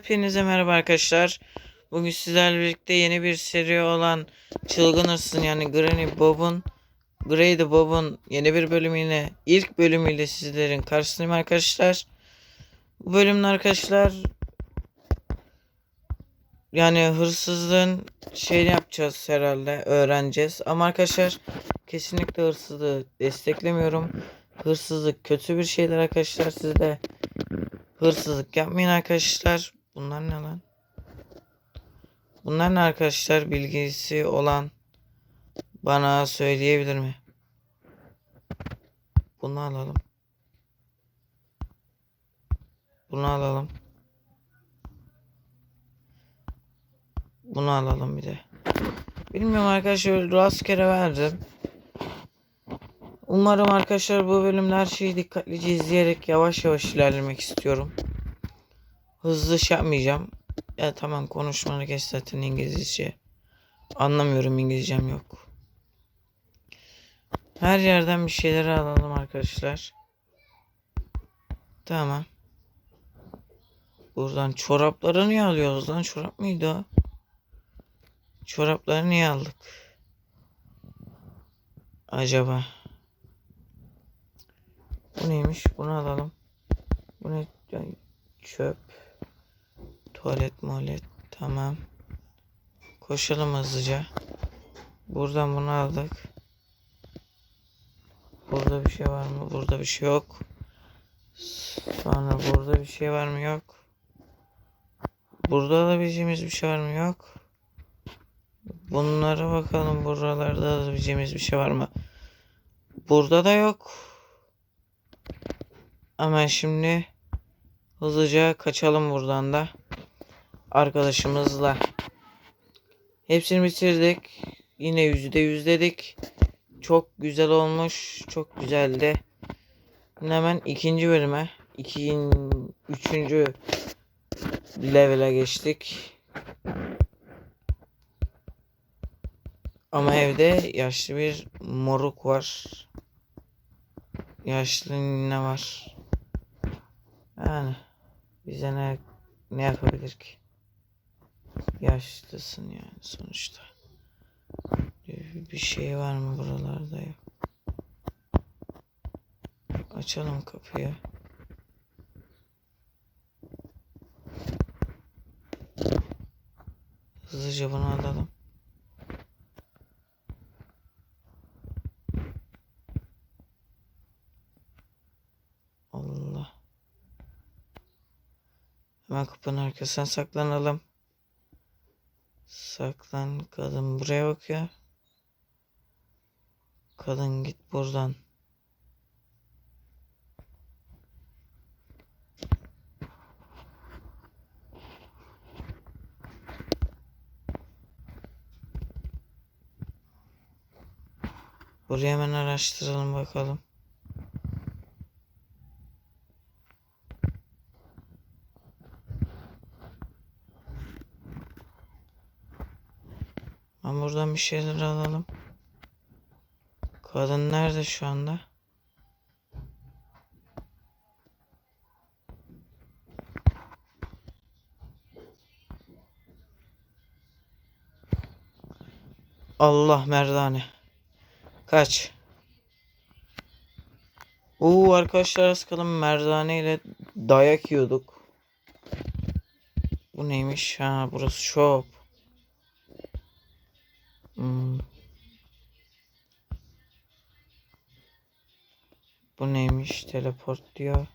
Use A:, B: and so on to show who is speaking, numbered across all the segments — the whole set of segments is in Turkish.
A: Hepinize merhaba arkadaşlar. Bugün sizlerle birlikte yeni bir seri olan Çılgın Hırsızın yani Granny Bob'un Grady Bob'un yeni bir bölümüyle ilk bölümüyle sizlerin karşısındayım arkadaşlar. Bu bölümde arkadaşlar yani hırsızlığın şeyini yapacağız herhalde öğreneceğiz. Ama arkadaşlar kesinlikle hırsızlığı desteklemiyorum. Hırsızlık kötü bir şeydir arkadaşlar. Siz de hırsızlık yapmayın arkadaşlar. Bunlar ne lan? Bunlar ne arkadaşlar? Bilgisi olan bana söyleyebilir mi? Bunu alalım. Bunu alalım. Bunu alalım bir de. Bilmiyorum arkadaşlar rastgele verdim. Umarım arkadaşlar bu bölümde her şeyi dikkatlice izleyerek yavaş yavaş ilerlemek istiyorum. Hızlı şey yapmayacağım. Ya tamam konuşmanı kes zaten İngilizce. Anlamıyorum İngilizcem yok. Her yerden bir şeyler alalım arkadaşlar. Tamam. Buradan çorapları niye alıyoruz lan? Çorap mıydı o? Çorapları niye aldık? Acaba? Bu neymiş? Bunu alalım. Bu ne? Çöp. Tuvalet muhalet. Tamam. Koşalım hızlıca. Buradan bunu aldık. Burada bir şey var mı? Burada bir şey yok. Sonra burada bir şey var mı? Yok. Burada alabileceğimiz bir şey var mı? Yok. Bunlara bakalım. Buralarda alabileceğimiz bir şey var mı? Burada da yok. Ama şimdi hızlıca kaçalım buradan da. Arkadaşımızla. Hepsini bitirdik. Yine yüzde yüz dedik. Çok güzel olmuş. Çok güzeldi. Şimdi hemen ikinci bölüme. iki, üçüncü level'e geçtik. Ama evde yaşlı bir moruk var. Yaşlı ne var? Yani bize ne ne yapabilir ki? Yaşlısın yani sonuçta. Bir şey var mı buralarda yok. Açalım kapıyı. Hızlıca bunu alalım. Allah. Hemen kapının arkasına saklanalım. Saklan kadın buraya bakıyor. Kadın git buradan. Burayı hemen araştıralım bakalım. Ben buradan bir şeyler alalım. Kadın nerede şu anda? Allah merdane. Kaç. Oo arkadaşlar az kalın merdane ile dayak yiyorduk. Bu neymiş? Ha burası shop. Bu neymiş? Teleport diyor.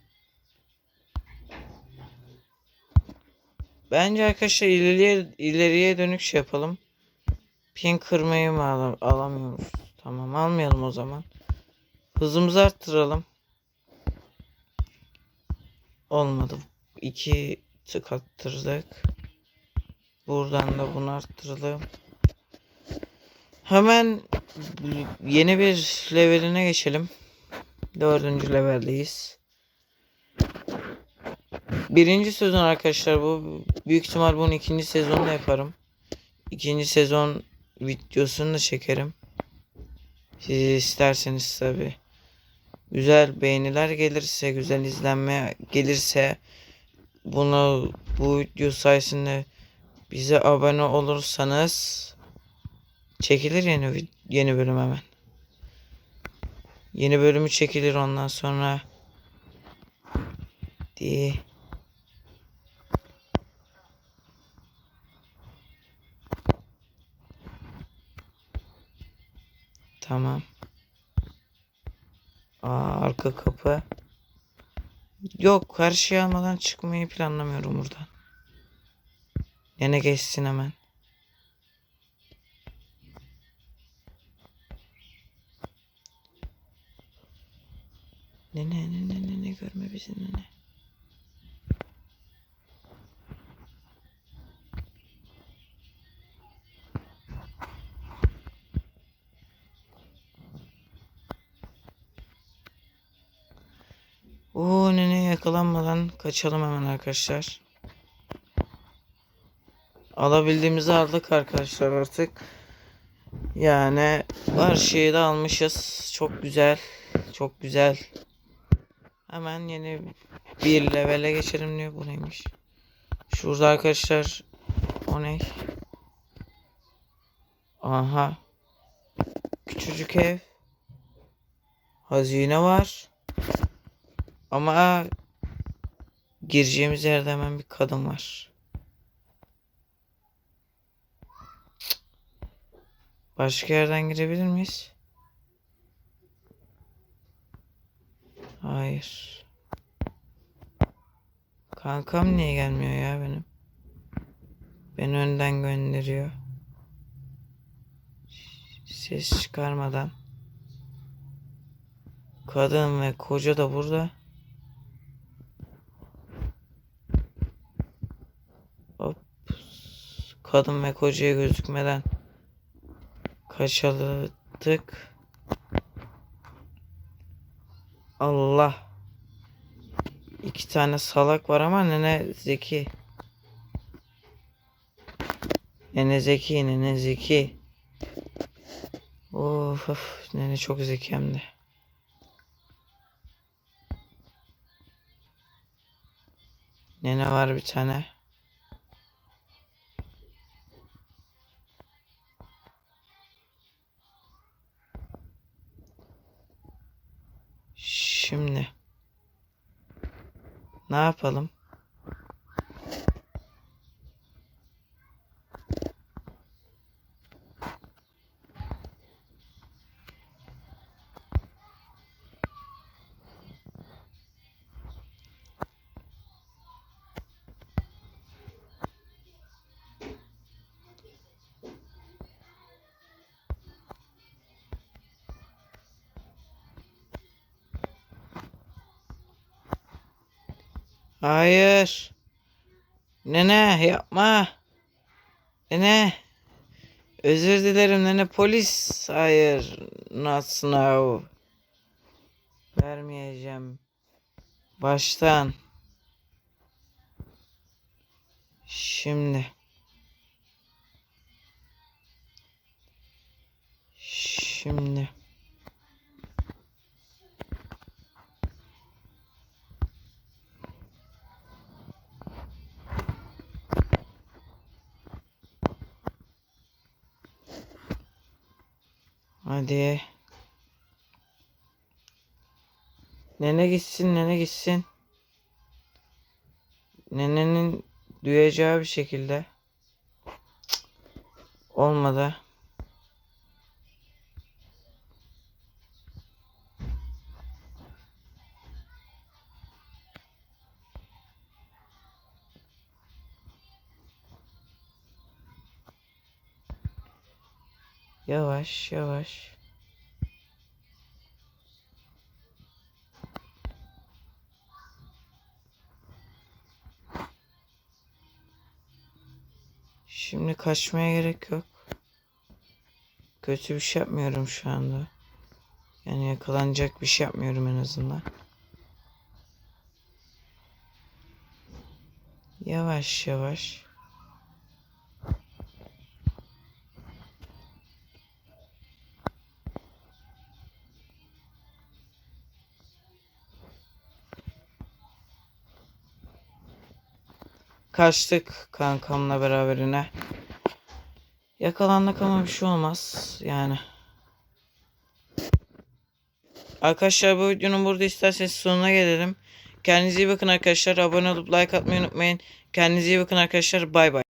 A: Bence arkadaşlar ileriye ileriye dönük şey yapalım. Pin kırmayı mı al alamıyoruz? Tamam almayalım o zaman. Hızımızı arttıralım. Olmadı. İki tık attırdık. Buradan da bunu arttıralım. Hemen yeni bir leveline geçelim. Dördüncü leveldeyiz. Birinci sezon arkadaşlar bu. Büyük ihtimal bunun ikinci sezonunu yaparım. İkinci sezon videosunu da çekerim. Siz isterseniz tabi. Güzel beğeniler gelirse, güzel izlenme gelirse bunu bu video sayesinde bize abone olursanız çekilir yeni yeni bölüm hemen. Yeni bölümü çekilir ondan sonra diye. Tamam. Aa, arka kapı. Yok şeyi almadan çıkmayı planlamıyorum buradan. Yine geçsin hemen. Nene nene nene görme bizi nene. Oo nene yakalanmadan kaçalım hemen arkadaşlar. Alabildiğimizi aldık arkadaşlar artık. Yani her şeyi de almışız. Çok güzel. Çok güzel. Hemen yeni bir levele geçelim diyor. Bu neymiş? Şurada arkadaşlar. O ne? Aha. Küçücük ev. Hazine var. Ama gireceğimiz yerde hemen bir kadın var. Başka yerden girebilir miyiz? Hayır. Kankam niye gelmiyor ya benim? Beni önden gönderiyor. Ses çıkarmadan. Kadın ve koca da burada. Hop. Kadın ve kocaya gözükmeden kaçaladık. Allah. İki tane salak var ama nene zeki. Nene zeki, nene zeki. Of of, nene çok zeki hem de. Nene var bir tane. Şimdi ne yapalım? Hayır. Nene yapma. Nene. Özür dilerim nene polis. Hayır. Not now. Vermeyeceğim. Baştan. Şimdi. Şimdi. Hadi. Nene gitsin, nene gitsin. Nenenin duyacağı bir şekilde. Cık, Olmadı. Yavaş, yavaş. Şimdi kaçmaya gerek yok. Kötü bir şey yapmıyorum şu anda. Yani yakalanacak bir şey yapmıyorum en azından. Yavaş yavaş. Kaçtık kankamla beraberine. Yakalandık ama bir şey olmaz yani. Arkadaşlar bu videonun burada isterseniz sonuna gelelim. Kendinize iyi bakın arkadaşlar. Abone olup like atmayı unutmayın. Kendinize iyi bakın arkadaşlar. Bay bay.